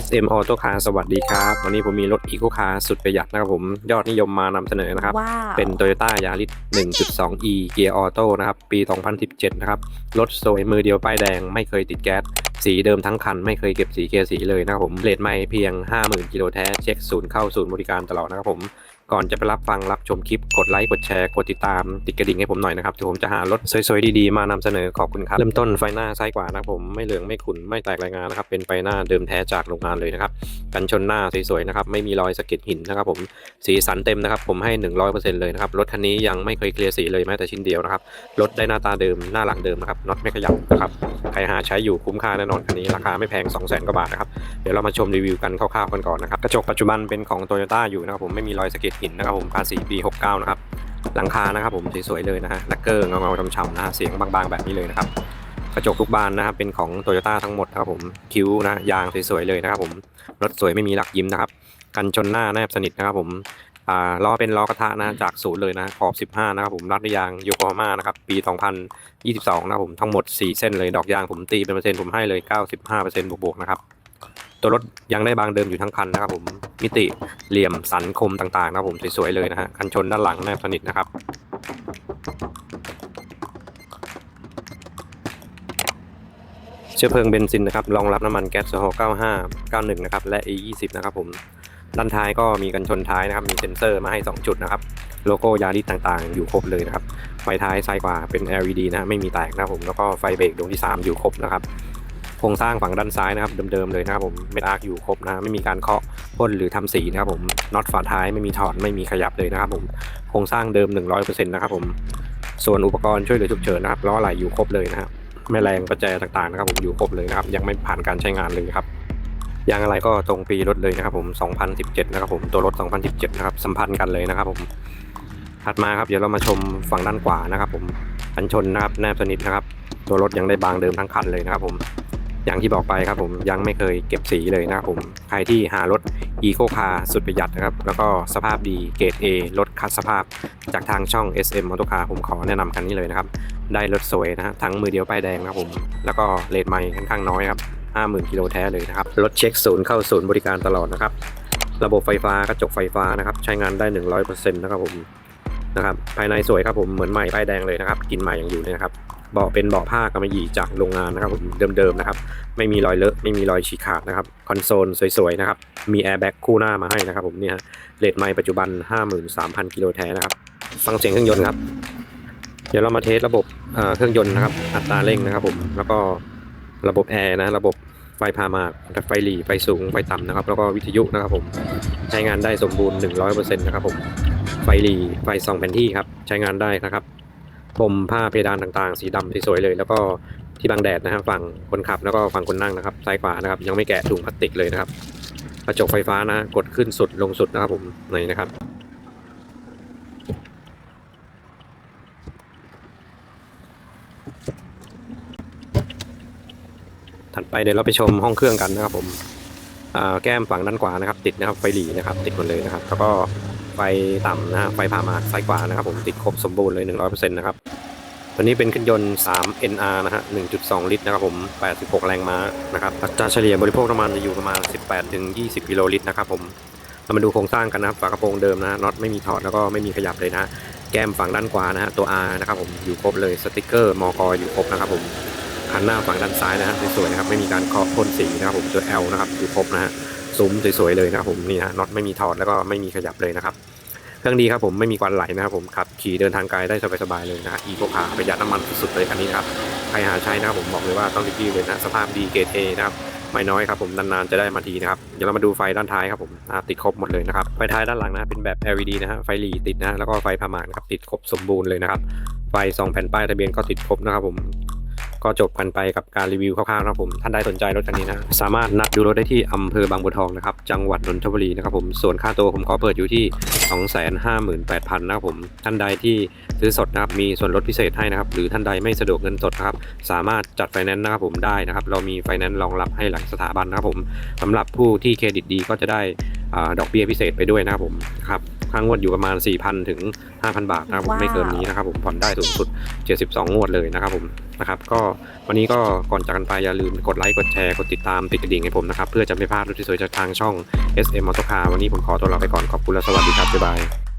SM Auto Car สวัสดีครับ วันนี้ผมมีรถอีโคคาร์สุดประหยัดนะครับผมยอดนิยมมานำเสนอนะครับว้าวเป็น Toyota Yaris 1.2e เกียร์ออโต้นะครับ ปี 2017 นะครับ รถสวยมือเดียวป้ายแดงไม่เคยติดแก๊สสีเดิมทั้งคันไม่เคยเก็บสีเกียร์สีเลยนะครับผมเลทไม่เพียง 50,000กิโลแท้เช็คศูนย์เข้าศูนย์บริการตลอดนะครับผม ก่อนจะไปรับฟังรับชมคลิปกดไลค์กดแชร์กดติดตามติดกระดิ่งให้ผมหน่อยนะครับเดี๋ยวผมจะหารถสวยๆดีๆมานำเสนอขอบคุณครับ เริ่มต้นไฟหน้าซ้ายขวานะครับผมไม่เหลืองไม่ขุ่นไม่แตกรายงานนะครับเป็นไฟหน้าเดิมแท้จากโรงงานเลยนะครับกันชนหน้าสวยๆนะครับไม่มีรอยสะเก็ดหินนะครับผมสีสันเต็มนะครับผมให้ 100%เลยนะครับรถคันนี้ยังไม่เคยเคลียร์สีเลยแม้แต่ชิ้นเดียวนะครับรถได้หน้าตาเดิมหน้าหลังเดิมนะครับน็อตไม่ขยับนะครับใครหาใช้อยู่คุ้มค่าแน่นอนคันนี้ราคาไม่แพง 2 0 0 0 0 0กว่าบาทนะครับเดี๋ยวเรามาชมรีวิวกันคร่าวๆกันก่อนนะครับกระจกปัจจุบันเป็นของ Toyota อยู่นะครับผมไม่มีรอยสะเก็ดหินนะครับผมภาษีปี69นะครับหลังคานะครับผมสวยๆเลยนะฮะลักเกอร์เงาๆช้ำๆนะฮะเสียงบางๆแบบนี้เลยนะครับกระจกทุกบานนะครับเป็นของ Toyota ทั้งหมดนะครับผมคิ้วนะยางสวยๆเลยนะครับผมรถสวยไม่มีหลักยิ้มนะครับกันชนหน้าแนบสนิทนะครับผมล้อเป็นล้อกระทะนะจากศูนย์เลยนะขอบ 15 นะครับผมรัดยยางโยโกฮาม่านะครับปี 2022 นะครับผมทั้งหมด 4 เส้นเลยดอกยางผมตีเป็นเปอร์เซ็นต์ผมให้เลย 95%บวกๆนะครับ ตัวรถยังได้บางเดิมอยู่ทั้งคันนะครับผมมิติเหลี่ยมสันคมต่างๆนะครับผมสวยๆเลยนะฮะกันชนด้านหลังแนบสนิทนะครับเชื้อเพลิงเบนซินนะครับรองรับน้ำมันแก๊สโซฮอล์95 91 นะครับและ E20 นะครับผมด้านท้ายก็มีกันชนท้ายนะครับ มีเซ็นเซอร์มาให้ 2 จุดนะครับ โลโก้ยาริสต่างๆ อยู่ครบเลยนะครับ ไฟท้ายซ้ายขวาเป็น LED นะฮะไม่มีแตกนะครับผม แล้วก็ไฟเบรกดวงที่ 3 อยู่ครบนะครับ โครงสร้างฝั่งด้านซ้ายนะครับเดิมๆเลยนะครับผมเม็ดอาร์คอยู่ครบนะไม่มีการเคาะพ่นหรือทำสีนะครับผมน็อตฝาท้ายไม่มีถอดไม่มีขยับเลยนะครับผมโครงสร้างเดิม 100%นะครับผมส่วนอุปกรณ์ช่วยเหลือฉุกเฉินนะครับล้อไหลอยู่ครบเลยนะฮะแม่แรงประแจต่างๆนะครับผมอยู่ครบเลยนะครับยังไม่ผ่านการใช้งานเลยครับยางอะไรก็ตรงปีรถเลยนะครับผม2017นะครับผมตัวรถ 2017นะครับสัมพันธ์กันเลยนะครับผมถัดมาครับเดี๋ยวเรามาชมฝั่งด้านขวานะครับผมกันชนนะครับแนบสนิทนะครับ ตัวรถยังได้บางเดิมทั้งคันเลยนะครับผม อย่างที่บอกไปครับผมยังไม่เคยเก็บสีเลยนะครับผมใครที่หารถ e c o Car สุดประหยัดนะครับ แล้วก็สภาพดีเกรด A รถคัดสภาพจากทางช่อง SM Auto Car ผมขอแนะนำคันนี้เลยนะครับ ได้รถสวยนะฮะทั้งมือเดียวป้ายแดงนะครับผม แล้วก็เลทไมค์ค่อนข้างน้อยครับ 50,000กิโลแท้เลยนะครับ รถเช็คศูนย์เข้าศูนย์บริการตลอดนะครับ ระบบไฟฟ้ากระจกไฟฟ้านะครับ ใช้งานได้ 100%นะครับผมนะครับภายในสวยครับผมเหมือนใหม่ป้ายแดงเลยนะครับกินใหม่ยังอยู่เลยนะครับ เบาะเป็นเบาะผ้ากำมะหยี่จากโรงงานนะครับผมเดิมๆนะครับ ไม่มีรอยเลอะไม่มีรอยฉีกขาดนะครับคอนโซลสวยๆนะครับมีแอร์แบ็กคู่หน้ามาให้นะครับผมเนี่ยฮะเลทไมค์ปัจจุบัน 53,000 กิโลแท้นะครับฟังเสียงเครื่องยนต์ครับ เดี๋ยวเรามาเทสระบบเอ่อเครื่องยนต์นะครับ อัตราเร่งนะครับผมแล้วก็ระบบแอร์นะระบบไฟพามาไฟหลีไฟสูงไฟต่ำนะครับ แล้วก็วิทยุนะครับผมใช้งานได้สมบูรณ์ 100%นะครับผมไฟหลีไฟส่องแผนที่ครับใช้งานได้นะครับ ผมผ้าเพดานต่างๆ สีดำสวยๆเลย แล้วก็ที่บังแดดนะครับฝั่งคนขับแล้วก็ฝั่งคนนั่งนะครับซ้ายขวานะครับ ยังไม่แกะถุงพลาสติกเลยนะครับกระจกไฟฟ้านะกดขึ้นสุดลงสุดนะครับผมนี่นะครับถัดไปเดี๋ยวเราไปชมห้องเครื่องกันนะครับผม แก้มฝั่งด้านขวานะครับ ติดนะครับไฟหลีนะครับ ติดหมดเลยนะครับแล้วก็ไฟต่ำนะฮะไฟพามาซ้ายขวานะครับ ผมติดครบสมบูรณ์เลย 100%นะครับตัวนี้เป็นเครื่องยนต์ 3 NR นะฮะ 1.2 ลิตรนะครับผม 86 แรงม้านะครับอัตราเฉลี่ยบริโภคน้ำมันจะอยู่ประมาณ 18 ถึง 20 กิโลลิตรนะครับผม เรามาดูโครงสร้างกันนะครับ ฝากระโปรงเดิมนะน็อตไม่มีถอดแล้วก็ไม่มีขยับเลยนะ แก้มฝั่งด้านขวานะฮะ ตัว R นะครับผม อยู่ครบเลย สติกเกอร์ มอกอยู่ครบนะครับผม คันหน้าฝั่งด้านซ้ายนะฮะสวยๆนะครับไม่มีการเคาะพ่นสีนะครับผมตัว L นะครับอยู่ครบนะฮะซุ้มสวยๆเลยนะครับผมนี่ฮะน็อตไม่มีถอดแล้วก็ไม่มีขยับเลยนะครับเครื่องดีครับผมไม่มีควันไหลนะครับผมขับขี่เดินทางไกลได้สบายๆเลยนะอีโคคาประหยัดน้ำมันสุดๆเลยคันนี้นะครับใครหาใช้นะครับผมบอกเลยว่าต้องรีบๆเลยนะสภาพดีเกรดเอนะครับไม่น้อยครับผมนานๆจะได้มาทีนะครับเดี๋ยวเรามาดูไฟด้านท้ายครับผมติดครบหมดเลยนะครับไฟท้ายด้านหลังนะเป็นแบบ LED นะฮะไฟหลีติดนะแล้วก็ไฟพามานครับติดครบสมบูรณ์เลยนะครับไฟสองแผ่นป้ายทะเบียนก็ติดครบนะครับผม ก็จบกันไปกับการรีวิวคร่าวๆนะครับผมท่านใดสนใจรถคันนี้นะสามารถนัดดูรถได้ที่อำเภอบางบัวทองนะครับจังหวัดนนทบุรีนะครับผมส่วนค่าตัวผมขอเปิดอยู่ที่ 258,000นะครับผมท่านใดที่ซื้อสดนะครับมีส่วนลดพิเศษให้นะครับหรือท่านใดไม่สะดวกเงินสดนะครับสามารถจัดไฟแนนซ์นะครับผมได้นะครับเรามีไฟแนนซ์รองรับให้หลายสถาบันนะครับผมสำหรับผู้ที่เครดิตดีก็จะได้อดอกเบี้ยพิเศษไปด้วยนะครับผมครับ ค่างวดอยู่ประมาณ 4,000 ถึง 5,000 บาทนะครับผมว้าวไม่เกินนี้นะครับผมผ่อนได้สูงสุด 72 งวดเลยนะครับผมนะครับก็วันนี้ก็ก่อนจากกันไปอย่าลืมกดไลค์กดแชร์กดติดตามติดกระดิ่งให้ผมนะครับเพื่อจะไม่พลาดรูปที่สวยจากทางช่อง SM Auto Car วันนี้ผมขอตัวลาไปก่อนขอบคุณและสวัสดีครับบ๊ายบาย